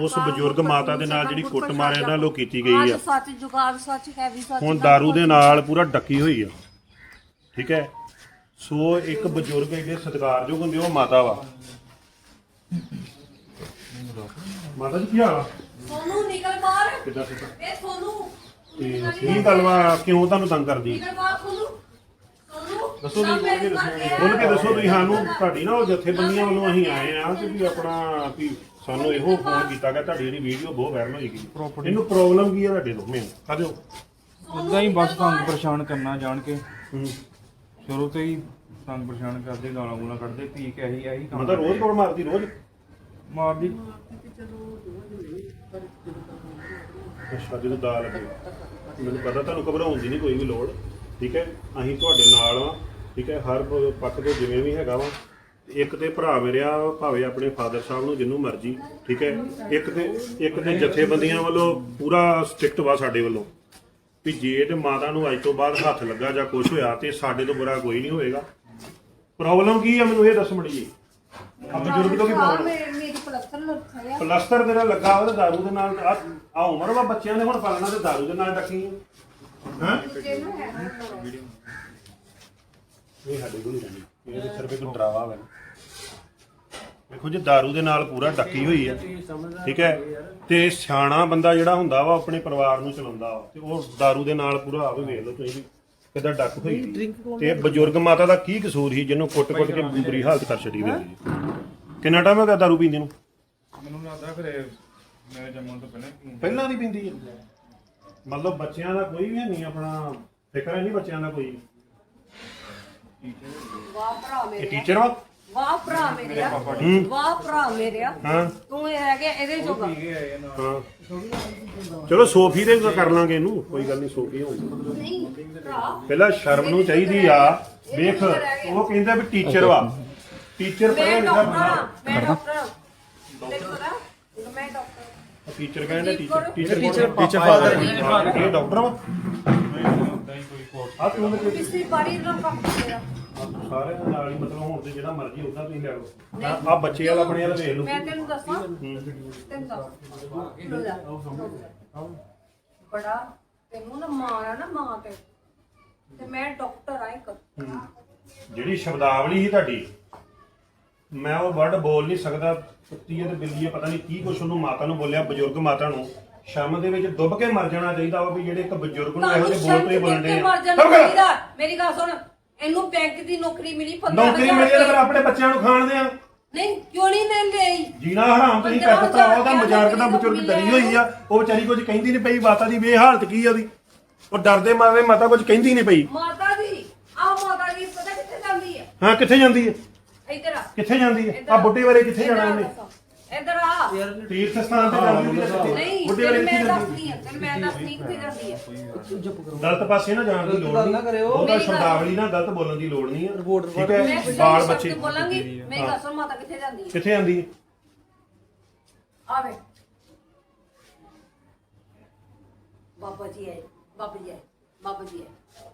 ਉਸ ਬਜ਼ੁਰਗ ਮਾਤਾ ਦੇ ਨਾਲ ਜਿਹੜੀ ਕੁੱਟ ਮਾਰ ਇਹਨਾਂ ਵੱਲੋਂ ਕੀਤੀ ਗਈ ਆ। ਸੱਚ ਜੁਗਾੜ ਸੱਚ ਹੈ ਵੀ ਸੱਚ ਹੁਣ दारू ਦੇ ਨਾਲ ਪੂਰਾ ਡੱਕੀ ਹੋਈ ਆ। ਠੀਕ ਹੈ? ਸੋ ਇੱਕ ਬਜ਼ੁਰਗ ਜਿਹੜੇ ਸਤਿਕਾਰਯੋਗ ਹੁੰਦੇ ਉਹ ਮਾਤਾ ਵਾ। ਮਾਤਾ ਜੀ ਕੀ ਹਾਲ ਆ? ਸੋਨੂੰ ਨਿਕਲ ਬਾਹਰ। ਕਿੱਦਾਂ ਸਿੱਧਾ? ਇਹ ਸੋਨੂੰ। ਤੇ ਕੀ ਗੱਲ ਵਾ ਕਿਉਂ ਤੁਹਾਨੂੰ ਤੰਗ ਕਰਦੀ? ਨਿਕਲ ਬਾਹਰ ਸੋਨੂੰ। ਸੋਨੂੰ ਦੱਸੋ ਕੇ ਬੋਲ ਕੇ ਦੱਸੋ ਤੁਸੀਂ ਸਾਨੂੰ ਤੁਹਾਡੀ ਨਾ ਉਹ ਜਥੇਬੰਦੀਆਂ ਵੱਲੋਂ ਅਸੀਂ ਆਏ ਆ ਕਿ ਵੀ ਆਪਣਾ ਵੀ ਸਾਨੂੰ ਇਹੋ ਫੋਨ ਕੀਤਾ ਗਿਆ ਤੁਹਾਡੀ ਜਿਹੜੀ ਵੀਡੀਓ ਬਹੁਤ ਵਾਇਰਲ ਹੋਈ ਗਈ ਇਹਨੂੰ ਪ੍ਰੋਬਲਮ ਕੀ ਹੈ ਤੁਹਾਡੇ ਤੋਂ? ਮੈਂ ਕਾਹਦੇ ਉਦਾਂ ਹੀ ਬਸ ਤੰਗ ਪਰੇਸ਼ਾਨ ਕਰਨਾ ਜਾਣ ਕੇ। ਹੂੰ। ਸ਼ੁਰੂ ਤੋਂ ਹੀ ਤੰਗ ਪਰੇਸ਼ਾਨ ਕਰਦੇ ਗਾਲਾਂ ਗੂਲਾਂ ਕੱਢਦੇ ਪੀ ਕੇ ਇਹੀ ਇਹੀ ਕੰਮ ਮਤਲਬ ਰੋਜ਼ ਕੋਲ ਮਾਰਦੀ ਰੋਜ਼? ਮਾਰਦੀ। ਅੱਛਾ ਜਦੋਂ ਦਾਲ ਲੱਗੇ। ਮੈਨੂੰ ਪਤਾ ਤੁਹਾਨੂੰ ਘਬਰਾਉਣ ਦੀ ਨਹੀਂ ਕੋਈ ਵੀ ਲੋੜ ਠੀਕ ਹੈ? ਅਸੀਂ ਤੁਹਾਡੇ ਨਾਲ ਆ ਠੀਕ ਹੈ? ਹਰ ਪ- ਪੱਖ ਤੋਂ ਜਿਵੇਂ ਵੀ ਹੈਗਾ ਵਾ ਇੱਕ ਤੇ ਭਰਾ ਮੇਰਿਆ ਭਾਵੇਂ ਆਪਣੇ ਫਾਦਰ ਸਾਹਿਬ ਨੂੰ ਜਿੰਨੂੰ ਮਰਜ਼ੀ ਠੀਕ ਹੈ? ਇੱਕ ਤੇ ਇੱਕ ਤੇ ਜਥੇਬੰਦੀਆਂ ਵੱਲੋਂ ਪੂਰਾ ਸਟ੍ਰਿਕਟ ਵਾ ਸਾਡੇ ਵੱਲੋਂ ਵੀ ਜੇ ਤੇ ਮਾਤਾ ਨੂੰ ਅੱਜ ਤੋਂ ਬਾਅਦ ਹੱਥ ਲੱਗਾ ਜਾਂ ਕੁਝ ਹੋਇਆ ਤੇ ਸਾਡੇ ਤੋਂ ਬੁਰਾ ਕੋਈ ਨਹੀਂ ਹੋਏਗਾ। ਪ੍ਰੋਬਲਮ ਕੀ ਹੈ ਮੈਨੂੰ ਇਹ ਦੱਸ ਮੜੀ ਬਜ਼ੁਰਗ ਤੋਂ ਕੀ ਪ੍ਰੋਬਲਮ? ਮੇਰੇ ਪਲਸਤਰ ਆ। ਪਲਸਤਰ ਤੇਰਾ ਲੱਗਾ ਤੇ ਦਾਰੂ ਦੇ ਨਾਲ ਆ ਉਮਰ ਵਾ ਬੱਚਿਆਂ ਦੇ ਹੁਣ ਪਾਲਣਾ ਤੇ ਦਾਰੂ ਦੇ ਨਾਲ ਡੱਕੀ ਹਾਂ? ਇਹ ਸਾਡੇ ਕੋਲ ਨਹੀਂ ਰਹਿੰਦੀ। ਇਹ ਤੇ ਸਿਰਫ ਇੱਕ ਡਰਾਵਾ ਵਾ ਵੇਖੋ ਜੀ ਦਾਰੂ ਦੇ ਨਾਲ ਪੂਰਾ ਡੱਕੀ ਹੋਈ ਹੈ ਠੀਕ ਹੈ? ਤੇ ਸਿਆਣਾ ਬੰਦਾ ਜਿਹੜਾ ਹੁੰਦਾ ਵਾ ਆਪਣੇ ਪਰਿਵਾਰ ਨੂੰ ਚਲਾਉਂਦਾ ਵਾ। ਤੇ ਉਹ ਦਾਰੂ ਦੇ ਨਾਲ ਪੂਰਾ ਆਵੇ ਵੇਖ ਲਓ ਤੁਸੀਂ ਵੀ ਕਿੱਦਾਂ ਡੱਕ ਹੋਈ ਸੀ। ਤੇ ਬਜ਼ੁਰਗ ਮਾਤਾ ਦਾ ਕੀ ਕਸੂਰ ਸੀ ਜਿਹਨੂੰ ਕੁੱਟ-ਕੁੱਟ ਕੇ ਬੁਰੀ ਹਾਲਤ ਕਰ ਛੱਡੀ ਵੇ ਕਿੰਨਾ ਟਾਈਮ ਹੋ ਗਿਆ ਦਾਰੂ ਪੀਂਦੇ ਨੂੰ? ਮੈਨੂੰ ਲੱਗਦਾ ਫਿਰ ਮੈਂ ਜੰਮਣ ਤੋਂ ਪਹਿਲਾਂ ਹੀ। ਪਹਿਲਾਂ ਦੀ ਪਿੰਦੀ? ਹੈ ਮਤਲਬ ਬੱਚਿਆਂ ਦਾ ਕੋਈ ਵੀ ਨਹੀਂ ਆਪਣਾ ਫਿਕਰ ਨਹੀਂ ਬੱਚਿਆਂ ਦਾ ਕੋਈ ਵਾਹ ਭਰਾ ਇਹ ਮੇਰੇ ਟੀਚਰ ਵਾ? ਵਾਹ ਭਰਾ ਮੇਰੇ ਹੂੰ ਵਾਹ ਭਰਾ ਮੇਰੇ ਹਾਂ। ਤੂੰ ਇਹ ਰਹਿ ਗਿਆ ਇਹਦੇ ਜੋਗਾ। ਹਾਂ ਚਲੋ ਸੋਫੀ ਦੇ ਕਰ ਲਾਂਗੇ ਇਹਨੂੰ। ਕੋਈ ਗੱਲ ਨਹੀਂ ਸੋਫੀ ਹੋਊਗੀ। ਨਹੀਂ ਭਰਾ। ਪਹਿਲਾਂ ਸ਼ਰਮ ਨੂੰ ਚਾਹੀਦੀ ਆ। ਵੇਖ ਉਹ ਕਹਿੰਦਾ ਵੀ ਟੀਚਰ ਵਾ। ਟੀਚਰ ਪੜ੍ਹਿਆ ਮੈਂ ਲਿਖਿਆ ਡਾਕਟਰ ਹਾਂ ਮੈਂ ਡਾਕਟਰ ਹਾਂ। ਤੈਨੂੰ ਪਤਾ ਮੈਂ ਡਾਕਟਰ ਟੀਚਰ ਕਹਿੰਦਾ teacher teacher teacher teacher father ਇਹ ਡਾਕਟਰ ਵਾ। ਆ ਤੂੰ ਤੇ ਪਿਛਲੀ ਵਾਰੀ ਦਾ ਕੰਮ ਮੇਰਾ ਸਾਰਿਆਂ ਦੇ ਨਾਲ ਹੀ ਮਤਲਬ ਹੁਣ ਤੇ ਜਿਹੜਾ ਮਰਜ਼ੀ ਉਦਾਂ ਤੁਸੀਂ ਲੈ ਲਓ। ਆ ਬੱਚੇ ਵਾਲਾ ਆਪਣੇ ਵਾਲਾ ਵੇਖ ਲਓ। ਮੈਂ ਤੈਨੂੰ ਦੱਸਾਂ। ਤੈਨੂੰ ਦੱਸ। ਲੋ ਜਾ। ਬੜਾ ਤੈਨੂੰ ਨਾ ਮਾਂ ਆ ਨਾ ਮਾਂ ਤੇ। ਤੇ ਮੈਂ ਡਾਕਟਰ ਆ ਇੱਕ। ਜਿਹੜੀ ਸ਼ਬਦਾਵਲੀ ਸੀ ਤੁਹਾਡੀ ਮੈਂ ਉਹ ਵਰਡ ਬੋਲ ਨਹੀਂ ਸਕਦਾ। ਕੁੱਤੀ ਹੈ ਤੇ ਬਿੱਲੀ ਹੈ ਪਤਾ ਨਹੀਂ ਕੀ ਕੁਛ ਉਹਨੂੰ ਮਾਤਾ ਨੂੰ ਬੋਲਿਆ ਬਜ਼ੁਰਗ ਮਾਤਾ ਨੂੰ। ਸ਼ਰਮ ਦੇ ਵਿੱਚ ਡੁੱਬ ਕੇ ਮਰ ਜਾਣਾ ਚਾਹੀਦਾ ਵਾ ਵੀ ਜਿਹੜੇ ਇੱਕ ਬਜ਼ੁਰਗ ਨੂੰ ਇਹੋ ਜਿਹੇ ਬੋਲ ਤੋਂ ਹੀ ਬੋਲਣ ਦੇ ਮਰ ਜਾਣਾ ਚਾਹੀਦਾ। ਮੇਰੀ ਗੱਲ ਸੁਣ। ਇਹਨੂੰ ਬੈਂਕ ਦੀ ਨੌਕਰੀ ਮਿਲੀ 15 ਨੌਕਰੀ ਮਿਲੀ ਤਾਂ ਫਿਰ ਆਪਣੇ ਬੱਚਿਆਂ ਨੂੰ ਖਾਣ ਦੇ ਆ ਨਹੀਂ ਕਿਉਂ ਨਹੀਂ ਲਈ ਜੀਣਾ ਹਰਾਮ ਤੁਸੀਂ ਕਰ ਦਿੱਤਾ ਉਹਦਾ ਮਜ਼ਾਕ ਦਾ ਬਜ਼ੁਰਗ ਡਰੀ ਹੋਈ ਆ। ਉਹ ਵਿਚਾਰੀ ਕੁਝ ਕਹਿੰਦੀ ਨਹੀਂ ਪਈ ਮਾਤਾ ਦੀ ਵੇ ਹਾਲਤ ਕੀ ਆ ਉਹਦੀ? ਉਹ ਡਰਦੇ ਮਾਰੇ ਮਾਤਾ ਕੁਝ ਕਹਿੰਦੀ ਨਹੀਂ ਪਈ। ਮਾਤਾ ਦੀ ਆ ਮਾਤਾ ਦੀ ਪਤਾ ਕਿੱਥੇ ਜਾਂਦੀ ਹੈ ਹਾਂ ਕਿੱਥੇ ਜਾਂਦੀ ਹੈ ਇੱਧਰ ਆ। ਕਿੱਥੇ ਜਾਂਦੀ ਹੈ ਆ। ਬੁੱਢੇ ਬਾਰੇ ਕਿੱਥੇ ਜਾਣਾ ਇਹਨੇ ਇੱਧਰ ਆ। ਤੀਰਥ ਸਥਾਨ ਤੇ ਜਾਂਦੀ ਹੈ ਨਹੀਂ ਬੁੱਢੇ ਬਾਰੇ ਤੈਨੂੰ ਕਿੱਥੇ ਮੈਂ ਜਾਂਦੀ ਦੱਸਦੀ ਆ ਤੈਨੂੰ ਮੈਂ ਦੱਸਦੀ ਕਿੱਥੇ ਜਾਂਦੀ ਹੈ ਗਲਤ ਪਾਸੇ ਨਾ ਜਾਣ ਦੀ ਲੋੜ ਗੱਲ ਨਹੀਂ। ਨਾ ਕਰਿਓ। ਉਹਦਾ ਮੇਰੀ ਗੱਲ- ਸ਼ਬਦਾਵਲੀ ਨਾਲ ਗਲਤ ਬੋਲਣ ਦੀ ਲੋੜ ਨਹੀਂ ਹੈ ਰਿਪੋਰਟ- ਠੀਕ ਮੈਂ ਹੈ ਸਹੀ ਬਾਲ ਸ਼ਬਦ ਬੱਚੇ। ਬੋਲਾਂਗੀ ਮੇਰੀ ਗੱਲ ਸੁਣ ਮਾਤਾ ਕਿੱਥੇ ਜਾਂਦੀ ਹੈ ਕਿੱਥੇ ਜਾਂਦੀ ਹੈ ਆਵੇ। ਬਾਬਾ ਜੀ ਆਏ ਬਾਬਾ ਜੀ ਆਏ ਬਾਬਾ ਜੀ ਆਏ।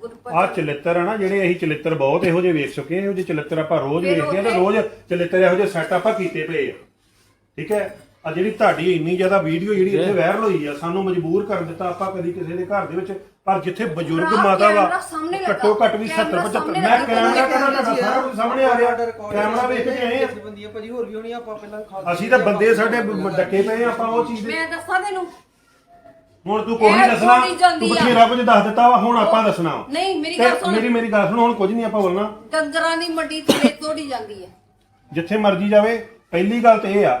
ਗੁਰਪਤ ਆ ਚਲਿੱਤਰ ਆ ਨਾ ਜਿਹੜੇ ਅਸੀਂ ਚਲਿੱਤਰ ਬਹੁਤ ਇਹੋ ਜਿਹੇ ਵੇਖ ਚੁੱਕੇ ਹਾਂ ਇਹੋ ਜਿਹੇ ਚਲਿੱਤਰ ਆਪਾਂ ਰੋਜ਼ ਫਿਰ ਵੇਖਦੇ ਆ ਤੇ ਰੋਜ਼ ਚਲਿੱਤਰ ਇਹੋ ਜਿਹੇ ਸੈੱਟ ਆਪਾਂ ਕੀਤੇ ਪਏ ਆ। ਠੀਕ ਹੈ? ਆ ਜਿਹੜੀ ਤੁਹਾਡੀ ਇੰਨੀ ਜ਼ਿਆਦਾ ਵੀਡੀਓ ਜਿਹੜੀ ਇੱਥੇ ਵਾਇਰਲ ਹੋਈ ਆ ਸਾਨੂੰ ਮਜਬੂਰ ਕਰ ਦਿੱਤਾ ਆਪਾਂ ਕਦੀ ਕਿਸੇ ਦੇ ਘਰ ਦੇ ਵਿੱਚ। ਪਰ ਜਿੱਥੇ ਬਜ਼ੁਰਗ ਮਾਤਾ ਵਾ। ਘੱਟੋ ਘੱਟ ਵੀ 70 ਕੈਮਰਾ 75 ਸਾਹਮਣੇ ਮੈਂ। ਕੈਮਰਾ ਕਹਿੰਦਾ ਤੁਹਾਡਾ ਸਾਰਾ ਕੁਝ ਸਾਹਮਣੇ ਆ ਰਿਹਾ। ਕੈਮਰਾ ਵੇਖ ਕੇ ਆਏ ਆ। ਬੰਦੀ ਭਾਜੀ ਹੋਰ ਵੀ ਹੋਣੀ ਆ, ਆਪਾਂ ਪਹਿਲਾਂ ਖਾ ਅਸੀਂ ਤਾਂ ਬੰਦੇ ਸਾਡੇ ਡੱਕੇ ਪਏ ਆ, ਆਪਾਂ ਉਹ ਚੀਜ਼ ਦੇ ਮੈਂ ਦੱਸਾਂ ਤੈਨੂੰ। ਹੁਣ ਤੂੰ ਕੋਈ ਨਹੀਂ ਦੱਸਣਾ ਤੂੰ। ਬਥੇਰਾ ਕੁਝ ਦੱਸ ਦਿੱਤਾ ਵਾ ਹੁਣ ਆਪਾਂ ਦੱਸਣਾ। ਨਹੀਂ ਮੇਰੀ ਗੱਲ ਸੁਣ। ਮੇਰੀ ਮੇਰੀ ਗੱਲ ਸੁਣ ਹੁਣ ਕੁਝ ਨਹੀਂ ਆਪਾਂ ਬੋਲਣਾ। ਡੰਗਰਾਂ ਦੀ ਮੰਡੀ ਥਲੇ ਤੋੜੀ ਜਾਂਦੀ ਹੈ। ਜਿੱਥੇ ਮਰਜ਼ੀ ਜਾਵੇ ਪਹਿਲੀ ਗੱਲ ਤੇ ਇਹ ਆ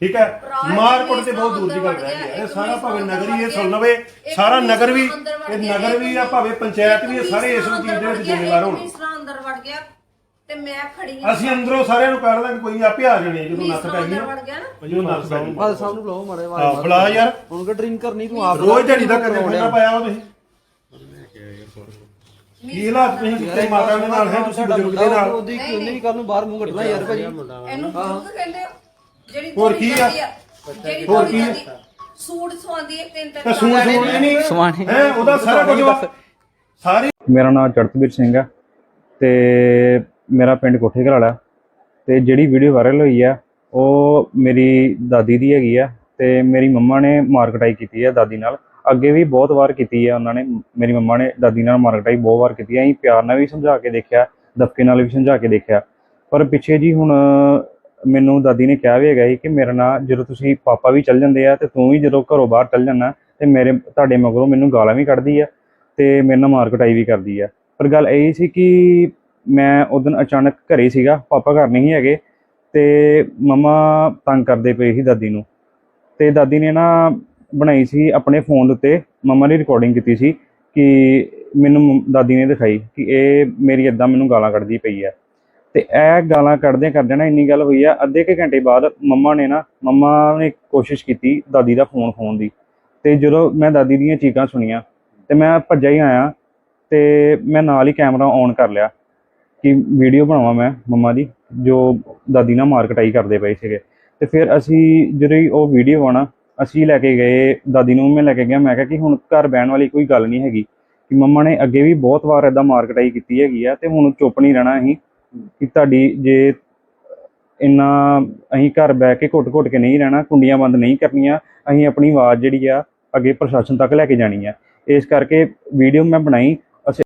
ਠੀਕ ਹੈ? ਮਾਰ ਕੁੱਟ ਤੇ ਬਹੁਤ ਦੂਰ ਦੀ ਗੱਲ ਰਹਿ ਗਈ ਹੈ। ਇਹ ਸਾਰਾ ਭਾਵੇਂ ਨਗਰੀ ਇਹ ਸੁਣ ਲਵੇ ਸਾਰਾ ਨਗਰ ਵੀ ਇਹ ਨਗਰ ਵੀ ਆ ਭਾਵੇਂ ਪੰਚਾਇਤ ਵੀ ਇਹ ਸਾਰੇ ਇਸ ਚੀਜ਼ ਦੇ ਵਿੱਚ ਜ਼ਿੰਮੇਵਾਰ ਹੋਣ। ਮਿਸਰਾ ਅੰਦਰ ਵੜ ਗਿਆ ਤੇ ਮੈਂ ਖੜੀ ਹਾਂ। ਅਸੀਂ ਅੰਦਰੋਂ ਸਾਰਿਆਂ ਨੂੰ ਕਰ ਲਾਂਗੇ ਕੋਈ ਆਪੇ ਆ ਜਾਣੇ ਜਦੋਂ ਨੱਥ ਪੈ ਗਈ ਅੰਦਰ ਨਾ ਵੜ ਗਿਆ ਨਾ। ਜਦੋਂ ਨੱਥ ਪੈ ਗਈ। ਬਾਦ ਸਾਹਿਬ ਨੂੰ ਬੁਲਾਓ ਮਾਰੇ ਹਾਂ ਬੁਲਾ ਯਾਰ। ਹੁਣ ਕਿ ਡਰਿੰਕ ਕਰਨੀ ਤੂੰ ਆਪ ਰੋਜ਼ ਝੜੀ ਦਾ ਕਦੇ ਨਾ ਪਾਇਆ ਉਹ ਤੁਸੀਂ। ਕੀ ਹਾਲਾਤ ਤੁਸੀਂ ਤੇਰੀ ਮਾਤਾ ਦੇ ਨਾਲ ਹੈ? ਤੁਸੀਂ ਬਜ਼ੁਰਗ ਦੇ ਨਾਲ। ਉਹਦੀ ਕਿ ਉਹਨੇ ਵੀ ਕੱਲ ਨੂੰ ਬਾਹਰ ਮੂੰਹ ਕੱਢਣਾ ਯਾਰ ਭਾਜੀ। ਇਹਨੂੰ ਬਜ਼ੁਰਗ ਕਹਿੰਦੇ ਆ। ਜਿਹੜੀ ਹੋਰ ਕੀ ਆ? ਜਾਂਦੀ ਜਿਹੜੀ ਹੋਰ ਥੋੜੀ ਕੀ ਆ? ਜਾਂਦੀ ਸੂਟ ਸਵਾਉਂਦੀ ਹੈ ਤਿੰਨ ਤਾਂ ਤਿੰਨ ਸੂਟ ਸਵਾਉਣੇ ਨਹੀਂ। ਸਵਾਣੇ ਹੈ ਉਹਦਾ ਸਾਰਾ ਕੁਝ ਵਾ। ਸਾਰੇ ਮੇਰਾ ਨਾਮ ਚੜਤਵੀਰ ਸਿੰਘ ਆ ਤੇ ਮੇਰਾ ਪਿੰਡ ਕੋਠੇ ਘਰਾਲਾ। ਤੇ ਜਿਹੜੀ ਵੀਡੀਓ ਵਾਇਰਲ ਹੋਈ ਆ ਉਹ ਮੇਰੀ ਦਾਦੀ ਦੀ ਹੈਗੀ ਆ ਤੇ ਮੇਰੀ ਮੰਮਾ ਨੇ ਮਾਰਕਟਾਈ ਕੀਤੀ ਆ ਦਾਦੀ ਨਾਲ। ਅੱਗੇ ਵੀ ਬਹੁਤ ਵਾਰ ਕੀਤੀ ਆ ਉਹਨਾਂ ਨੇ। ਮੇਰੀ ਮੰਮਾ ਨੇ ਦਾਦੀ ਨਾਲ ਮਾਰਕਟਾਈ ਬਹੁਤ ਵਾਰ ਕੀਤੀ ਆ। ਅਸੀਂ ਪਿਆਰ ਨਾਲ ਵੀ ਸਮਝਾ ਕੇ ਦੇਖਿਆ ਦਬਕੇ ਨਾਲ ਵੀ ਸਮਝਾ ਕੇ ਦੇਖਿਆ। ਪਰ ਪਿੱਛੇ ਜੀ ਹੁਣ ਮੈਨੂੰ ਦਾਦੀ ਨੇ ਕਿਹਾ ਵੀ ਹੈਗਾ ਸੀ ਕਿ ਮੇਰੇ ਨਾਲ ਜਦੋਂ ਤੁਸੀਂ ਪਾਪਾ ਵੀ ਚੱਲ ਜਾਂਦੇ ਆ ਤੇ ਤੂੰ ਵੀ ਜਦੋਂ ਘਰੋਂ ਬਾਹਰ ਚੱਲ ਜਾਂਦਾ, ਤੇ ਮੇਰੇ, ਤੁਹਾਡੇ ਮਗਰੋਂ ਮੈਨੂੰ ਗਾਲਾਂ ਵੀ ਕੱਢਦੀ ਆ ਤੇ ਮੇਰੇ ਨਾਲ ਮਾਰ ਕਟਾਈ ਵੀ ਕਰਦੀ ਆ। ਪਰ ਗੱਲ ਇਹ ਸੀ ਕਿ ਮੈਂ ਉਦੋਂ ਅਚਾਨਕ ਘਰੇ ਸੀਗਾ, ਪਾਪਾ ਘਰ ਨਹੀਂ ਹੈਗੇ ਤੇ ਮਮਾ ਤੰਗ ਕਰਦੇ ਪਏ ਸੀ ਦਾਦੀ ਨੂੰ। ਤੇ ਦਾਦੀ ਨੇ ਨਾ ਬਣਾਈ ਸੀ ਆਪਣੇ ਫੋਨ ਦੇ ਉੱਤੇ, ਮਮਾ ਨੇ ਰਿਕਾਰਡਿੰਗ ਕੀਤੀ ਸੀ ਕਿ ਮੈਨੂੰ ਦਾਦੀ ਨੇ ਦਿਖਾਈ ਕਿ ਇਹ ਮੇਰੀ ਇਦਾਂ ਮੈਨੂੰ ਗਾਲਾਂ ਕੱਢਦੀ ਪਈ ਆ। ਤੇ ਇਹ ਗਾਲਾਂ ਕੱਢਦੇ ਕਰਦੇ ਨਾ ਇੰਨੀ ਗੱਲ ਹੋਈ ਆ, ਅੱਧੇ ਕੁ ਘੰਟੇ ਬਾਅਦ ਮੰਮਾ ਨੇ ਨਾ, ਮੰਮਾ ਨੇ ਕੋਸ਼ਿਸ਼ ਕੀਤੀ ਦਾਦੀ ਦਾ ਫੋਨ ਖੋਣ ਦੀ। ਤੇ ਜਦੋਂ ਮੈਂ ਦਾਦੀ ਦੀਆਂ ਚੀਕਾਂ ਸੁਣੀਆਂ, ਤੇ ਮੈਂ ਭੱਜਿਆ ਹੀ ਆਇਆ, ਤੇ ਮੈਂ ਨਾਲ ਹੀ ਕੈਮਰਾ ਔਨ ਕਰ ਲਿਆ ਕਿ ਵੀਡੀਓ ਬਣਾਵਾਂ ਮੈਂ ਮੰਮਾ ਦੀ, ਜੋ ਦਾਦੀ ਨਾਲ ਮਾਰ ਕਟਾਈ ਕਰਦੇ ਪਏ ਸੀਗੇ। ਤੇ ਫਿਰ ਅਸੀਂ ਜਦੋਂ ਉਹ ਵੀਡੀਓ ਆਣਾ ਅਸੀਂ ਲੈ ਕੇ ਗਏ, ਦਾਦੀ ਨੂੰ ਮੈਂ ਲੈ ਕੇ ਗਿਆ, ਮੈਂ ਕਿਹਾ ਕਿ ਹੁਣ ਘਰ ਬਹਿਣ ਵਾਲੀ ਕੋਈ ਗੱਲ ਨਹੀਂ ਹੈਗੀ, ਕਿ ਮੰਮਾ ਨੇ ਅੱਗੇ ਵੀ ਬਹੁਤ ਵਾਰ ਇਦਾਂ ਮਾਰ ਕਟਾਈ ਕੀਤੀ ਹੈਗੀ ਆ, ਤੇ ਹੁਣ ਚੁੱਪ ਨਹੀਂ ਰਹਿਣਾ ਅਸੀਂ। ਕਿ ਤੁਹਾਡੀ ਜੇ ਇੰਨਾ ਅਸੀਂ ਘਰ ਬਹਿ ਕੇ ਘੁੱਟ-ਘੁੱਟ ਕੇ ਨਹੀਂ ਰਹਿਣਾ, ਕੁੰਡੀਆਂ ਬੰਦ ਨਹੀਂ ਕਰਨੀਆਂ, ਅਸੀਂ ਆਪਣੀ ਆਵਾਜ਼ ਜਿਹੜੀ ਆ ਅੱਗੇ ਪ੍ਰਸ਼ਾਸਨ ਤੱਕ ਲੈ ਕੇ ਜਾਣੀ ਆ। ਇਸ ਕਰਕੇ ਵੀਡੀਓ ਮੈਂ ਬਣਾਈ